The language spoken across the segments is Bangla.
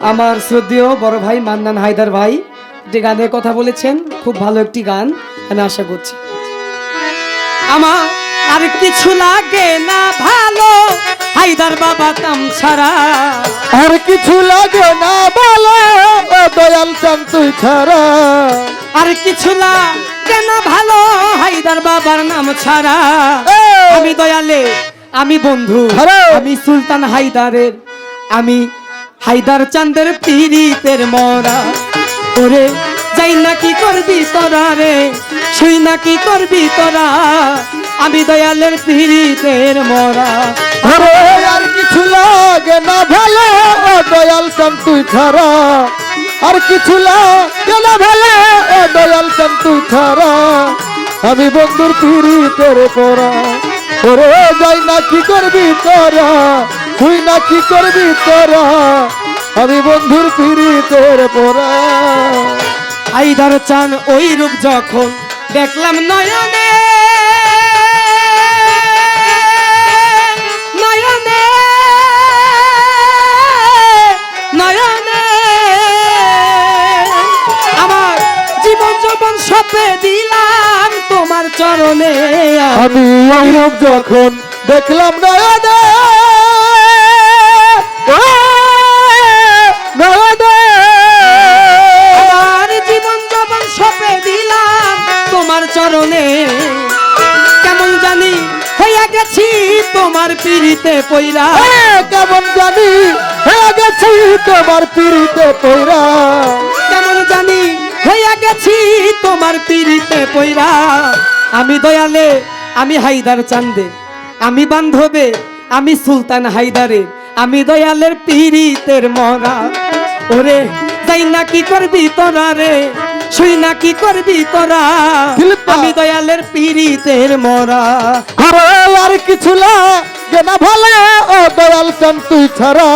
আমার শ্রদ্ধেয় বড় ভাই মান্নান হায়দার ভাই যে গানের কথা বলেছেন খুব ভালো একটি গান আমি আশা করছি আমার আর কিছু লাগে না ভালো হায়দার বাবা তাম ছাড়া আর কিছু লাগে না ভালো দয়াল চান তুই ছাড়া আর কিছু লাগে না ভালো হায়দার বাবার নাম ছাড়া! আমি দয়ালে আমি বন্ধু! আমি সুলতান হায়দারের আমি হায়দার চাঁদের পীড়িতের মরা। ওরে, যাই না কি করবি তোরা রে? শুই না কি করবি তোরা? আমি দয়ালের পীড়িতের মরা। আরে, আর কিছু লাগে না ভালো ও দয়াল চান তুই ছাড়া। আর কিছু লাগে না ভালো ও দয়াল চান তুই ছাড়া। আমি বন্ধুর পিড়ি তোরে পড়া ওরে যাই না কি করবি তোরা? তুই না কি করবি তোরা? আমি বন্ধুর পিড়ি তোরে পড়া হায়দার চান ওই রূপ যখন দেখলাম নয়নে। নয়নে। নয়নে। আমার জীবন যৌবন সপে দিলাম। তোমার চরণে আমি ওইরূপ যখন দেখলাম নয়নে। আমার জীবন যৌবন সপে দিলাম তোমার চরণে, কেমন জানি হইয়া গেছি তোমার পিড়িতে পইরা। কেমন জানি হয়ে গেছি তোমার পিড়িতে পৈরা তোমার পিড়িতে পইরা আমি দয়ালে আমি হায়দার চান্দে আমি বান্ধবে আমি সুলতান হাইদারে আমি দয়ালের পিড়িতের মরা। ওরে যাই না কি করবি তোরা রে শুই না কি করবি তোরা। আমি দয়ালের পিড়িতের মরা। আরে আর কিছু লাগে না ভালো ও দয়াল চান তুই ছাড়া।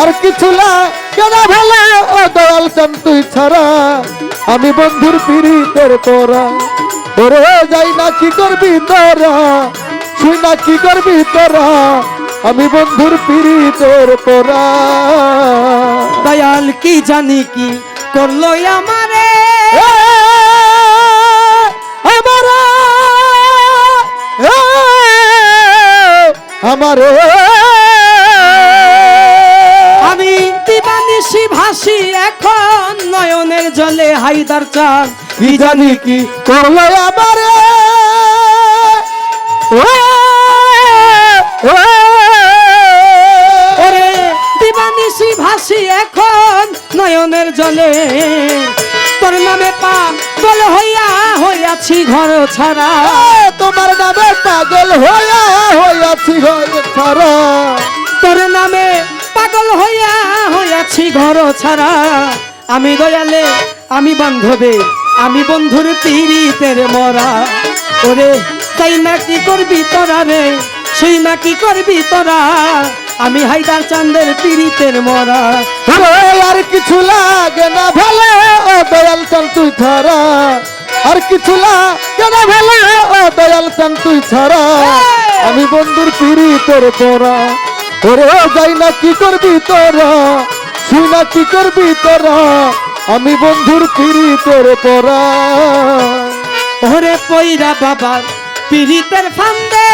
আর কিছু লাগে না ভালো ও দয়াল চান তুই ছাড়া। আমি বন্ধুর পিড়িতের তোরা ওরে যাই না কি করবি তোরা? শুই না কি করবি তোরা? আমি বন্ধুর পিড়িতের তোরা দয়াল কি জানি কি করল আমারে? আমার আমার। ভাসি এখন নয়নের জলে হাইদার চান কি জানি কি করল আমার? ওরে দিবানিশি ভাসি এখন নয়নের জলে। তোর নামে পা বল হইয়া হইয়াছি ঘর ছাড়া। তোমার নামে পাগল হইয়া হইয়াছি ঘরে ছাড়া। তোর নামে পাগল হইয়াছি ঘর ছাড়া। আমি দয়ালে, আমি বান্ধবে, আমি বন্ধুর পীড়িতের মরা। ওরে, তাই না কি করবি তোরা রে? সেই না কি করবি তোরা? আমি হায়দার চান্দের পীড়িতের মরা। আর কিছু লাগে না ভালো, ও দয়াল চান তুই ছাড়া। আর কিছু লাগে না ভালো, ও দয়াল চান তুই ছাড়া। আমি বন্ধুর পিড়ি তোর ওরে, যাই না কি করবি তোরা? কি করবি তোরা আমি বন্ধুর পিড়ি তোর তোরা ওরে পইরা বাবা পীড়িতের ফান্দে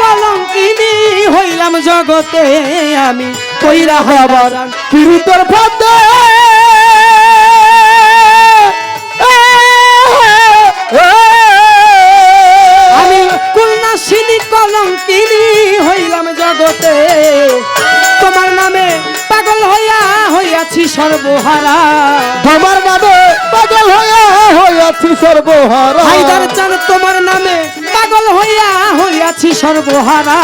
কলঙ্কিনী হইলাম জগতে আমি কইরা হবার পিড়ি তোর কন্যাসিনী হইলাম জগতে। তোমার নামে পাগল হইয়া হইয়াছি সর্বহারা। তোমার নামে পাগল হইয়া হইয়াছি সর্বহারা। হায়দার চান তোমার নামে পাগল হইয়া হইয়াছি সর্বহারা।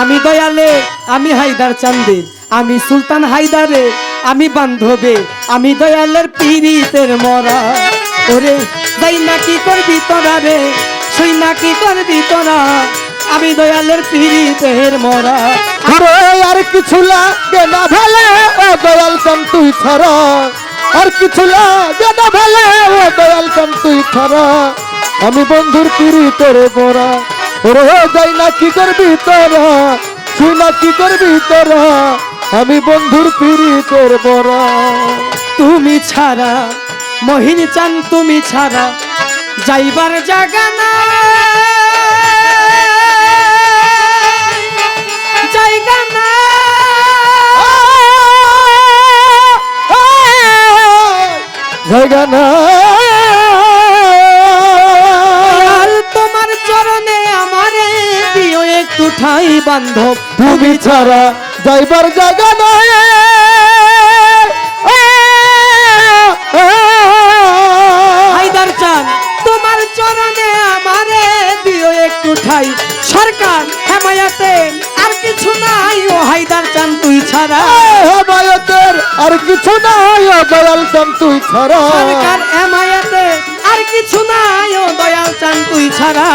আমি দয়ালে আমি হায়দার চান্দে আমি সুলতান হায়দারে আমি বান্ধবে আমি দয়ালের পীড়িতের মরা। ওরে যাই না কি করবি তোরা রে সই না কি করবি তোরা? আমি দয়ালের পীড়িতের মরা। আরে আর কিছু লাগে না ভালো ও দয়াল চান তুই ছাড়া। আর কিছু লাগে না ভালো ও দয়াল চান তুই ছাড়া। আমি বন্ধুর পিড়ি তোরে বরা ওরে যাই না কি করবি তোরা তুই না কি করবি তোরা আমি বন্ধুর পিড়ি তোর বরা তুমি ছাড়া মহিন চান তুমি ছাড়া যাইবার জায়গা না জায়গা না তোমার চরণে আমারে দিও একটু ঠাই বান্ধব। তুমি ছাড়া যাইবার জায়গা হায়দার চান তোমার চরণে আমারে দিও একটু ঠাই। সরকার হেমায়াতে আর কিছু নাই। ও হায়দার চান তুই ছাড়া। আর কিছু নাই ও দয়াল চান তুই ছাড়া। সরকার হেমায়াতে আর কিছু নাই ও দয়াল চান তুই ছাড়া।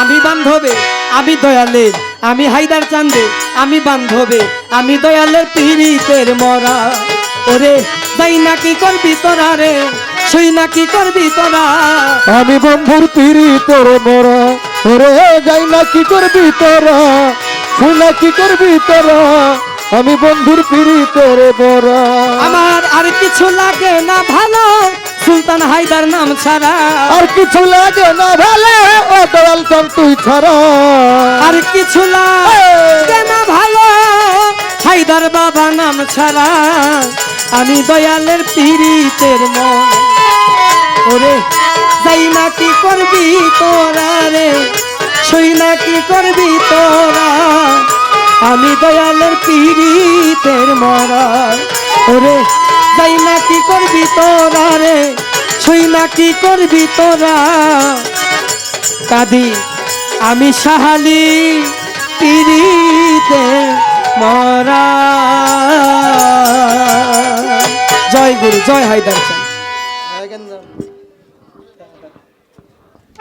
আমি বান্ধবে আমি দয়ালের আমি হায়দার চান্দে আমি বান্ধবে আমি দয়ালের পীড়িতের মরা। ওরে যাই না কি করবি তোরা রে সই না কি করবি তোরা। আমি বন্ধুর পিড়ি তোর মরা। ওরে যাই না কি করবি তোরা তুই না কি করবি তোরা। আমি বন্ধুর পিড়ি তোর বরা আমার আর কিছু লাগে না ভালো সুলতান হায়দার নাম ছাড়া। আর কিছু লাগে না ভালো ও দয়াল তুই ছাড়া। আর কিছু লাগে না ভালো হায়দার বাবা নাম ছাড়া। আমি দয়ালের পীড়িতের মন। ওরে যাই না কি করবি তোরা রে? সই না কি করবি তোরা আমি দয়ালের পীড়িতের মরা ওরে, যাই না কি করবি তোরা রে? সই না কি করবি তোরা? কাদি, আমি সাহালি পিড়িতে মরা জয় গুরু, জয় হায়দার।